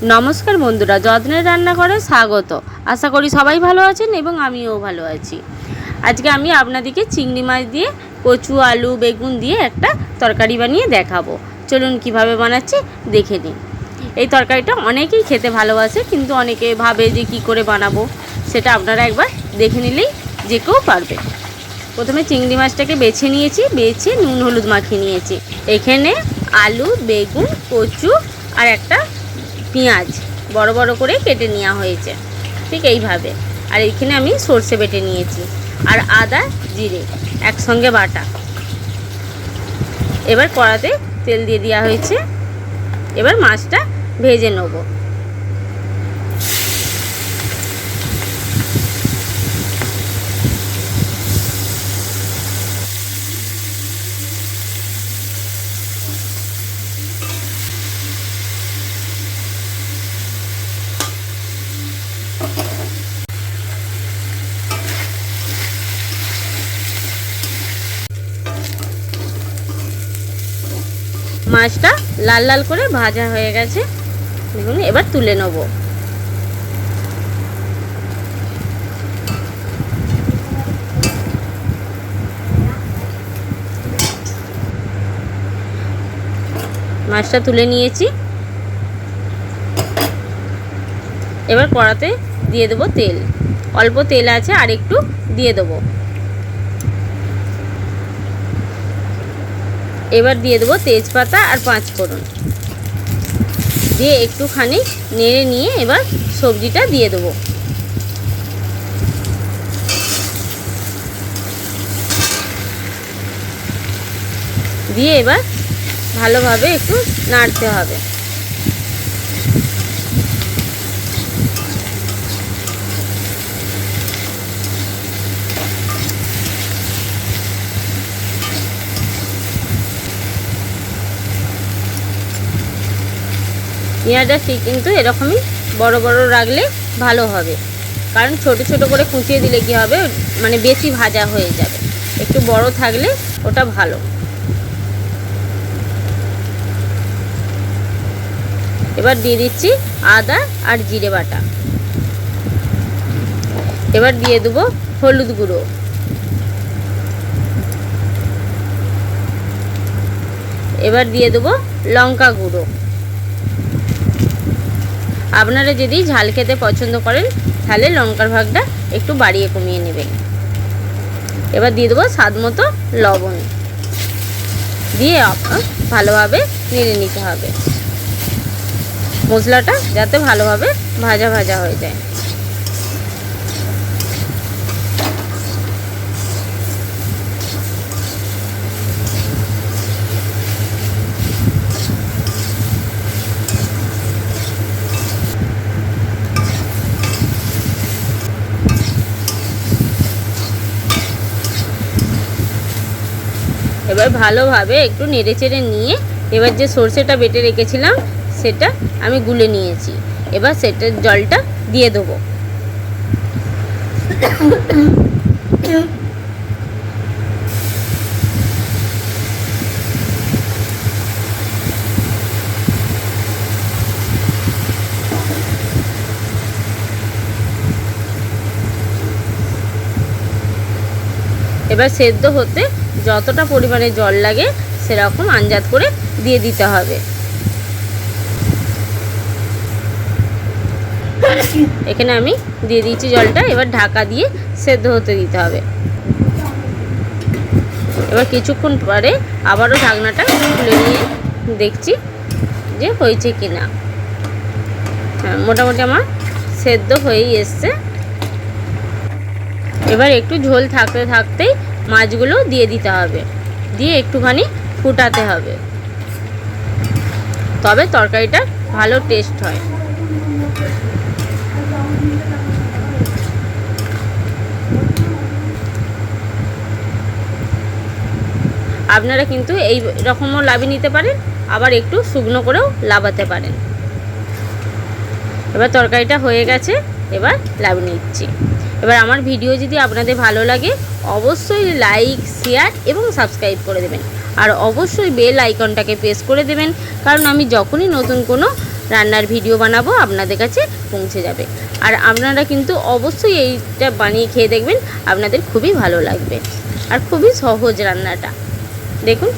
নমস্কার বন্ধুরা, যত্নের রান্নাঘরে স্বাগত। আশা করি সবাই ভালো আছেন এবং আমিও ভালো আছি। আজকে আমি আপনাদেরকে চিংড়ি মাছ দিয়ে কচু, আলু, বেগুন দিয়ে একটা তরকারি বানিয়ে দেখাবো। চলুন কীভাবে বানাচ্ছি দেখে নিন। এই তরকারিটা অনেকেই খেতে ভালোবাসে, কিন্তু অনেকে ভাবে যে কি করে বানাবো, সেটা আপনারা একবার দেখে নিলেই যে কেউ পারবে। প্রথমে চিংড়ি মাছটাকে বেছে নিয়েছি, বেছে নুন হলুদ মাখিয়ে নিয়েছি। এখানে আলু, বেগুন, কচু আর একটা পেঁয়াজ বড় বড় করে কেটে নেওয়া হয়েছে। ঠিক এইভাবে। আর এইখানে আমি সর্ষে বেটে নিয়েছি। আর আদা, জিরে, একসঙ্গে বাটা। এবার কড়াতে তেল দিয়ে দেওয়া হয়েছে। এবার মাছটা ভেজে নেব। মাছটা লাল লাল করে ভাজা হয়ে গেছে। দেখুন, এবার তুলে নেব। মাছটা তুলে নিয়েছি। এবার কড়াতে দিয়ে দেবো তেল। অল্প তেল আছে, আর একটু দিয়ে দেবো। এবার দিয়ে দেবো তেজপাতা আর পাঁচ ফোড়ন। দিয়ে একটুখানি নেড়ে নিয়ে এবার সবজিটা দিয়ে দেবো। দিয়ে এবার ভালোভাবে একটু নাড়তে হবে। পেঁয়াজটা কিন্তু এরকমই বড় বড় রাখলে ভালো হবে। কারণ ছোট ছোট করে কুচিয়ে দিলে কি হবে? মানে বেশি ভাজা হয়ে যাবে। একটু বড় থাকলে ওটা ভালো। এবার দিয়ে দিচ্ছি আদা আর জিরে বাটা। এবার দিয়ে দেবো হলুদ গুঁড়ো। এবার দিয়ে দেবো লঙ্কা গুঁড়ো। আপনারা যদি ঝাল খেতে পছন্দ করেন, তাহলে লঙ্কার ভাগটা একটু বাড়িয়ে কমিয়ে নেবেন। এবার দিয়ে দেবো স্বাদ মতো লবণ। দিয়ে আপনার ভালোভাবে নেড়ে নিতে হবে। মশলাটা যাতে ভালোভাবে ভাজা ভাজা হয়ে যায়। এবার ভালোভাবে একটু নেড়ে চেড়ে নিয়ে এবার যে সর্ষেটা বেটে রেখেছিলাম, সেটা আমি গুলে নিয়েছি। এবার সেটার জলটা দিয়ে দেবো। এবার সেদ্ধ হতে যতটা পরিমাণে জল লাগে সেরকম আঞ্জাত করে দিয়ে দিতে হবে। এখানে আমি দিয়ে দিয়েছি জলটা, এবার ঢাকা দিয়ে সেদ্ধ হতে দিতে হবে। এবার কিছুক্ষণ পরে আবারও ঢাকনাটা খুলে নিয়ে দেখছি যে হয়েছে কি না হ্যাঁ মোটামুটি আমার সেদ্ধ হয়েই এসছে। এবার একটু ঝোল থাকতে থাকতেই মাছগুলো দিয়ে দিতে হবে। দিয়ে একটুখানি ফুটাতে হবে। তবে তরকারিটা ভালো টেস্ট হয়। আপনারা কিন্তু এই রকমও লাভি নিতে পারেন, আবার একটু শুকনো করেও লাভাতে পারেন। এবার তরকারিটা হয়ে গেছে। এবার লাভ নিচ্ছি। এবার আমার ভিডিও যদি আপনাদের ভালো লাগে, অবশ্যই লাইক, শেয়ার এবং সাবস্ক্রাইব করে দেবেন। আর অবশ্যই বেল আইকনটাকে প্রেস করে দেবেন, কারণ আমি যখনই নতুন কোনো রান্নার ভিডিও বানাবো, আপনাদের কাছে পৌঁছে যাবে। আর আপনারা কিন্তু অবশ্যই এইটা বানিয়ে খেয়ে দেখবেন, আপনাদের খুবই ভালো লাগবে। আর খুবই সহজ রান্নাটা। দেখুন,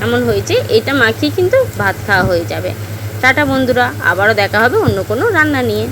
এমন হয়েছে, এটা মাখিয়ে কিন্তু ভাত খাওয়া হয়ে যাবে। টাটা বন্ধুরা, আবারও দেখা হবে অন্য কোনো রান্না নিয়ে।